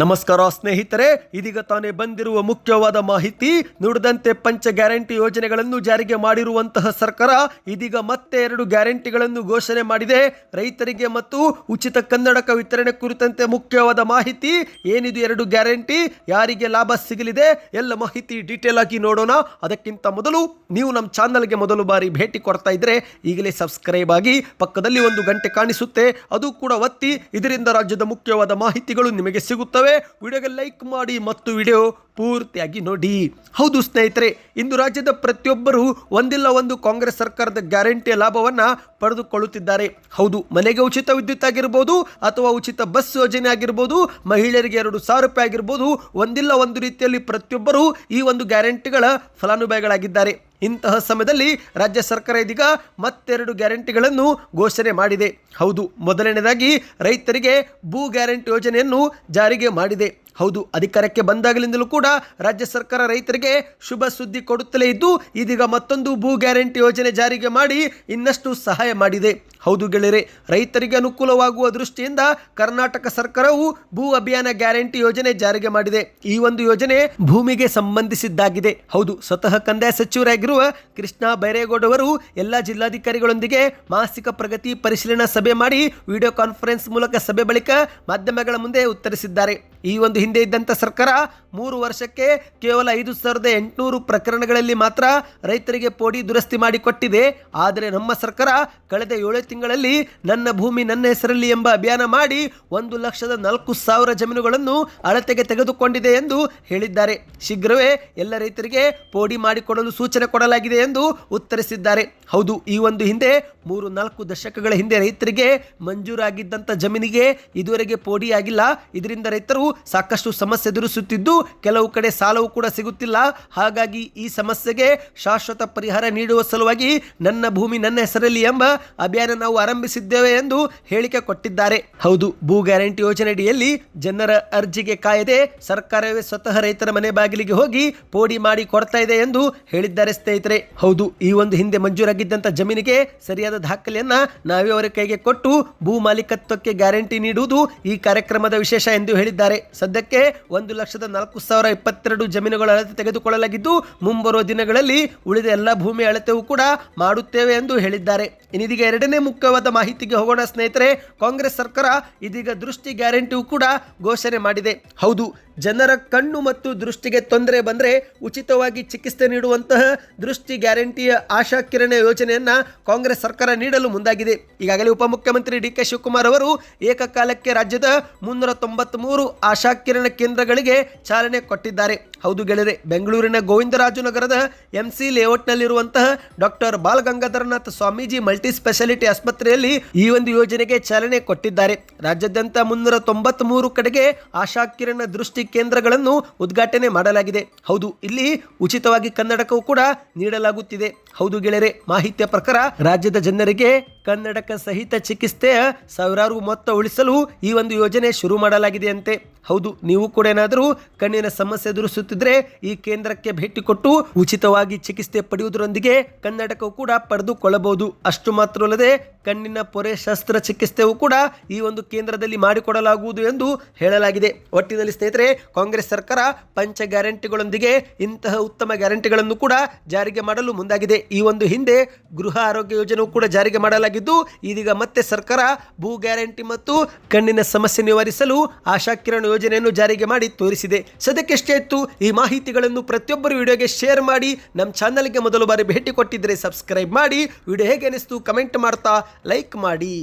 ನಮಸ್ಕಾರ ಸ್ನೇಹಿತರೆ, ಇದೀಗ ತಾನೇ ಬಂದಿರುವ ಮುಖ್ಯವಾದ ಮಾಹಿತಿ, ನುಡಿದಂತೆ ಪಂಚ ಗ್ಯಾರಂಟಿ ಯೋಜನೆಗಳನ್ನು ಜಾರಿಗೆ ಮಾಡಿರುವಂತಹ ಸರ್ಕಾರ ಇದೀಗ ಮತ್ತೆ ಎರಡು ಗ್ಯಾರಂಟಿಗಳನ್ನು ಘೋಷಣೆ ಮಾಡಿದೆ. ರೈತರಿಗೆ ಮತ್ತು ಉಚಿತ ಕನ್ನಡಕ ವಿತರಣೆ ಕುರಿತಂತೆ ಮುಖ್ಯವಾದ ಮಾಹಿತಿ, ಏನಿದು ಎರಡು ಗ್ಯಾರಂಟಿ, ಯಾರಿಗೆ ಲಾಭ ಸಿಗಲಿದೆ, ಎಲ್ಲ ಮಾಹಿತಿ ಡೀಟೇಲ್ ಆಗಿ ನೋಡೋಣ. ಅದಕ್ಕಿಂತ ಮೊದಲು ನೀವು ನಮ್ಮ ಚಾನಲ್ಗೆ ಮೊದಲು ಬಾರಿ ಭೇಟಿ ಕೊಡ್ತಾ ಇದ್ರೆ ಈಗಲೇ ಸಬ್ಸ್ಕ್ರೈಬ್ ಆಗಿ ಪಕ್ಕದಲ್ಲಿ ಒಂದು ಗಂಟೆ ಕಾಣಿಸುತ್ತೆ, ಅದು ಕೂಡ ಒತ್ತಿ, ಇದರಿಂದ ರಾಜ್ಯದ ಮುಖ್ಯವಾದ ಮಾಹಿತಿಗಳು ನಿಮಗೆ ಸಿಗುತ್ತವೆ. ವಿಡಿಯೋಗೆ ಲೈಕ್ ಮಾಡಿ ಮತ್ತು ವಿಡಿಯೋ ಪೂರ್ತಿಯಾಗಿ ನೋಡಿ. ಹೌದು ಸ್ನೇಹಿತರೆ, ಇಂದು ರಾಜ್ಯದ ಪ್ರತಿಯೊಬ್ಬರೂ ಒಂದಿಲ್ಲ ಒಂದು ಕಾಂಗ್ರೆಸ್ ಸರ್ಕಾರದ ಗ್ಯಾರಂಟಿಯ ಲಾಭವನ್ನು ಪಡೆದುಕೊಳ್ಳುತ್ತಿದ್ದಾರೆ. ಹೌದು, ಮನೆಗೆ ಉಚಿತ ವಿದ್ಯುತ್ ಆಗಿರ್ಬೋದು ಅಥವಾ ಉಚಿತ ಬಸ್ ಯೋಜನೆ ಆಗಿರ್ಬೋದು, ಮಹಿಳೆಯರಿಗೆ ಎರಡು ಸಾವಿರ ರೂಪಾಯಿ ಆಗಿರ್ಬೋದು, ಒಂದಿಲ್ಲ ಒಂದು ರೀತಿಯಲ್ಲಿ ಪ್ರತಿಯೊಬ್ಬರೂ ಈ ಒಂದು ಗ್ಯಾರಂಟಿಗಳ ಫಲಾನುಭವಿಗಳಾಗಿದ್ದಾರೆ. ಇಂತಹ ಸಮಯದಲ್ಲಿ ರಾಜ್ಯ ಸರ್ಕಾರ ಇದೀಗ ಮತ್ತೆರಡು ಗ್ಯಾರಂಟಿಗಳನ್ನು ಘೋಷಣೆ ಮಾಡಿದೆ. ಹೌದು ಮೊದಲನೇದಾಗಿ ರೈತರಿಗೆ ಭೂ ಗ್ಯಾರಂಟಿ ಯೋಜನೆಯನ್ನು ಜಾರಿಗೆ ಮಾಡಿದೆ. ಹೌದು, ಅಧಿಕಾರಕ್ಕೆ ಬಂದಾಗಲಿಂದಲೂ ಕೂಡ ರಾಜ್ಯ ಸರ್ಕಾರ ರೈತರಿಗೆ ಶುಭ ಸುದ್ದಿ ಕೊಡುತ್ತಲೇ ಇದ್ದು, ಇದೀಗ ಮತ್ತೊಂದು ಭೂ ಗ್ಯಾರಂಟಿ ಯೋಜನೆ ಜಾರಿಗೆ ಮಾಡಿ ಇನ್ನಷ್ಟು ಸಹಾಯ ಮಾಡಿದೆ. ಹೌದು ಗೆಳೆಯರೆ, ರೈತರಿಗೆ ಅನುಕೂಲವಾಗುವ ದೃಷ್ಟಿಯಿಂದ ಕರ್ನಾಟಕ ಸರ್ಕಾರವು ಭೂ ಅಭಿಯಾನ ಗ್ಯಾರಂಟಿ ಯೋಜನೆ ಜಾರಿಗೆ ಮಾಡಿದೆ. ಈ ಒಂದು ಯೋಜನೆ ಭೂಮಿಗೆ ಸಂಬಂಧಿಸಿದ್ದಾಗಿದೆ. ಹೌದು, ಸ್ವತಃ ಕಂದಾಯ ಸಚಿವರಾಗಿರುವ ಕೃಷ್ಣ ಬೈರೇಗೌಡ ಅವರು ಎಲ್ಲ ಜಿಲ್ಲಾಧಿಕಾರಿಗಳೊಂದಿಗೆ ಮಾಸಿಕ ಪ್ರಗತಿ ಪರಿಶೀಲನಾ ಸಭೆ ಮಾಡಿ ವಿಡಿಯೋ ಕಾನ್ಫರೆನ್ಸ್ ಮೂಲಕ ಸಭೆ ಬಳಿಕ ಮಾಧ್ಯಮಗಳ ಮುಂದೆ ಉತ್ತರಿಸಿದ್ದಾರೆ. ಈ ಒಂದು ಹಿಂದೆ ಇದ್ದಂಥ ಸರ್ಕಾರ ಮೂರು ವರ್ಷಕ್ಕೆ ಕೇವಲ ಐದು ಸಾವಿರದ ಎಂಟುನೂರು ಪ್ರಕರಣಗಳಲ್ಲಿ ಮಾತ್ರ ರೈತರಿಗೆ ಪೋಡಿ ದುರಸ್ತಿ ಮಾಡಿಕೊಟ್ಟಿದೆ. ಆದರೆ ನಮ್ಮ ಸರ್ಕಾರ ಕಳೆದ ಏಳು ತಿಂಗಳಲ್ಲಿ ನನ್ನ ಭೂಮಿ ನನ್ನ ಹೆಸರಲ್ಲಿ ಎಂಬ ಅಭಿಯಾನ ಮಾಡಿ ಒಂದು ಲಕ್ಷದ ನಾಲ್ಕು ಸಾವಿರ ಜಮೀನುಗಳನ್ನು ಅಳತೆಗೆ ತೆಗೆದುಕೊಂಡಿದೆ ಎಂದು ಹೇಳಿದ್ದಾರೆ. ಶೀಘ್ರವೇ ಎಲ್ಲ ರೈತರಿಗೆ ಪೋಡಿ ಮಾಡಿಕೊಡಲು ಸೂಚನೆ ಕೊಡಲಾಗಿದೆ ಎಂದು ಉತ್ತರಿಸಿದ್ದಾರೆ. ಹೌದು, ಈ ಒಂದು ಹಿಂದೆ ಮೂರು ನಾಲ್ಕು ದಶಕಗಳ ಹಿಂದೆ ರೈತರಿಗೆ ಮಂಜೂರಾಗಿದ್ದಂಥ ಜಮೀನಿಗೆ ಇದುವರೆಗೆ ಪೋಡಿ ಆಗಿಲ್ಲ ಇದರಿಂದ ರೈತರು ಸಾಕಷ್ಟು ಸಮಸ್ಯೆ ಎದುರಿಸುತ್ತಿದ್ದು, ಕೆಲವು ಕಡೆ ಸಾಲವೂ ಕೂಡ ಸಿಗುತ್ತಿಲ್ಲ. ಹಾಗಾಗಿ ಈ ಸಮಸ್ಯೆಗೆ ಶಾಶ್ವತ ಪರಿಹಾರ ನೀಡುವ ಸಲುವಾಗಿ ನನ್ನ ಭೂಮಿ ನನ್ನ ಹೆಸರಲ್ಲಿ ಎಂಬ ಅಭಿಯಾನ ನಾವು ಆರಂಭಿಸಿದ್ದೇವೆ ಎಂದು ಹೇಳಿಕೆ ಕೊಟ್ಟಿದ್ದಾರೆ. ಹೌದು, ಭೂ ಗ್ಯಾರಂಟಿ ಯೋಜನೆಯಡಿಯಲ್ಲಿ ಜನರ ಅರ್ಜಿಗೆ ಕಾಯದೆ ಸರ್ಕಾರವೇ ಸ್ವತಃ ರೈತರ ಮನೆ ಬಾಗಿಲಿಗೆ ಹೋಗಿ ಪೋಡಿ ಮಾಡಿ ಕೊಡ್ತಾ ಇದೆ ಎಂದು ಹೇಳಿದ್ದಾರೆ ಸ್ನೇಹಿತರೆ. ಹೌದು, ಈ ಒಂದು ಹಿಂದೆ ಮಂಜೂರಾಗಿದ್ದಂಥ ಜಮೀನಿಗೆ ಸರಿಯಾದ ದಾಖಲೆಯನ್ನ ನಾವೇ ಅವರ ಕೈಗೆ ಕೊಟ್ಟು ಭೂ ಮಾಲೀಕತ್ವಕ್ಕೆ ಗ್ಯಾರಂಟಿ ನೀಡುವುದು ಈ ಕಾರ್ಯಕ್ರಮದ ವಿಶೇಷ ಎಂದು ಹೇಳಿದ್ದಾರೆ. ಸದ್ಯಕ್ಕೆ ಒಂದು ಲಕ್ಷದ ನಾಲ್ಕು ಸಾವಿರ ಇಪ್ಪತ್ತೆರಡು ಜಮೀನುಗಳ ಅಳತೆ ತೆಗೆದುಕೊಳ್ಳಲಾಗಿದ್ದು, ಮುಂಬರುವ ದಿನಗಳಲ್ಲಿ ಉಳಿದ ಎಲ್ಲ ಭೂಮಿ ಅಳತೆಯೂ ಕೂಡ ಮಾಡುತ್ತೇವೆ ಎಂದು ಹೇಳಿದ್ದಾರೆ. ಇನ್ನಿದೀಗ ಎರಡನೇ ಮುಖ್ಯವಾದ ಮಾಹಿತಿಗೆ ಹೋಗೋಣ ಸ್ನೇಹಿತರೆ. ಕಾಂಗ್ರೆಸ್ ಸರ್ಕಾರ ಇದೀಗ ದೃಷ್ಟಿ ಗ್ಯಾರಂಟಿಯು ಕೂಡ ಘೋಷಣೆ ಮಾಡಿದೆ. ಹೌದು ಜನರ ಕಣ್ಣು ಮತ್ತು ದೃಷ್ಟಿಗೆ ತೊಂದರೆ ಬಂದರೆ ಉಚಿತವಾಗಿ ಚಿಕಿತ್ಸೆ ನೀಡುವಂತಹ ದೃಷ್ಟಿ ಗ್ಯಾರಂಟಿಯ ಆಶಾ ಕಿರಣ ಯೋಜನೆಯನ್ನ ಕಾಂಗ್ರೆಸ್ ಸರ್ಕಾರ ನೀಡಲು ಮುಂದಾಗಿದೆ. ಈಗಾಗಲೇ ಉಪಮುಖ್ಯಮಂತ್ರಿ ಡಿ ಕೆ ಶಿವಕುಮಾರ್ ಅವರು ಏಕಕಾಲಕ್ಕೆ ರಾಜ್ಯದ ಮುನ್ನೂರ ತೊಂಬತ್ಮೂರು ಆಶಾ ಕಿರಣ ಕೇಂದ್ರಗಳಿಗೆ ಚಾಲನೆ ಕೊಟ್ಟಿದ್ದಾರೆ. ಹೌದು ಗೆಳೆಯರೆ, ಬೆಂಗಳೂರಿನ ಗೋವಿಂದರಾಜನಗರದ M C ಲೇಔಟ್ನಲ್ಲಿರುವಂತಹ doctor Balagangadharanath Swamiji multi speciality ಆಸ್ಪತ್ರೆಯಲ್ಲಿ ಈ ಒಂದು ಯೋಜನೆಗೆ ಚಾಲನೆ ಕೊಟ್ಟಿದ್ದಾರೆ. ರಾಜ್ಯಾದ್ಯಂತ ಮುನ್ನೂರ ತೊಂಬತ್ಮೂರು ಕಡೆಗೆ ಆಶಾ ಕಿರಣ ದೃಷ್ಟಿ ಕೇಂದ್ರಗಳನ್ನು ಉದ್ಘಾಟನೆ ಮಾಡಲಾಗಿದೆ. ಹೌದು, ಇಲ್ಲಿ ಉಚಿತವಾಗಿ ಕನ್ನಡಕವು ಕೂಡ ನೀಡಲಾಗುತ್ತಿದೆ. ಹೌದು ಗೆಳೆಯರೆ, ಮಾಹಿತಿಯ ಪ್ರಕಾರ ರಾಜ್ಯದ ಜನರಿಗೆ ಕನ್ನಡಕ ಸಹಿತ ಚಿಕಿತ್ಸೆ ಸಾವಿರಾರು ಮೊತ್ತ ಉಳಿಸಲು ಈ ಒಂದು ಯೋಜನೆ ಶುರು ಮಾಡಲಾಗಿದೆಯಂತೆ. ಹೌದು, ನೀವು ಕೂಡ ಏನಾದರೂ ಕಣ್ಣಿನ ಸಮಸ್ಯೆ ಎದುರಿಸುತ್ತಿದ್ರೆ ಈ ಕೇಂದ್ರಕ್ಕೆ ಭೇಟಿ ಕೊಟ್ಟು ಉಚಿತವಾಗಿ ಚಿಕಿತ್ಸೆ ಪಡೆಯುವುದರೊಂದಿಗೆ ಕನ್ನಡಕವು ಕೂಡ ಪಡೆದುಕೊಳ್ಳಬಹುದು. ಅಷ್ಟು ಮಾತ್ರವಲ್ಲದೆ ಕಣ್ಣಿನ ಪೊರೆ ಶಸ್ತ್ರಚಿಕಿತ್ಸೆಯೂ ಕೂಡ ಈ ಒಂದು ಕೇಂದ್ರದಲ್ಲಿ ಮಾಡಿಕೊಡಲಾಗುವುದು ಎಂದು ಹೇಳಲಾಗಿದೆ. ಒಟ್ಟಿನಲ್ಲಿ ಸ್ನೇಹಿತರೆ, ಕಾಂಗ್ರೆಸ್ ಸರ್ಕಾರ ಪಂಚ ಗ್ಯಾರಂಟಿಗಳೊಂದಿಗೆ ಇಂತಹ ಉತ್ತಮ ಗ್ಯಾರಂಟಿಗಳನ್ನು ಕೂಡ ಜಾರಿಗೆ ಮಾಡಲು ಮುಂದಾಗಿದೆ. ಈ ಒಂದು ಹಿಂದೆ ಗೃಹ ಆರೋಗ್ಯ ಯೋಜನೆಯೂ ಕೂಡ ಜಾರಿಗೆ ಮಾಡಲಾಗಿದ್ದು ಇದೀಗ ಮತ್ತೆ ಸರ್ಕಾರ ಭೂ ಗ್ಯಾರಂಟಿ ಮತ್ತು ಕಣ್ಣಿನ ಸಮಸ್ಯೆ ನಿವಾರಿಸಲು ಆಶಾ ಕಿರಣ ಯೋಜನೆಯನ್ನು ಜಾರಿಗೆ ಮಾಡಿ ತೋರಿಸಿದೆ. ಸದ್ಯಕ್ಕೆಷ್ಟೇ ಇತ್ತು, ಈ ಮಾಹಿತಿಗಳನ್ನು ಪ್ರತಿಯೊಬ್ಬರು ವಿಡಿಯೋಗೆ ಶೇರ್ ಮಾಡಿ ನಮ್ಮ ಚಾನಲ್ಗೆ ಮೊದಲು ಬಾರಿ ಭೇಟಿ ಕೊಟ್ಟಿದ್ದರೆ ಸಬ್ಸ್ಕ್ರೈಬ್ ಮಾಡಿ, ವಿಡಿಯೋ ಹೇಗೆ ಅನಿಸ್ತು ಕಮೆಂಟ್ ಮಾಡ್ತಾ ಲೈಕ್ ಮಾಡಿ.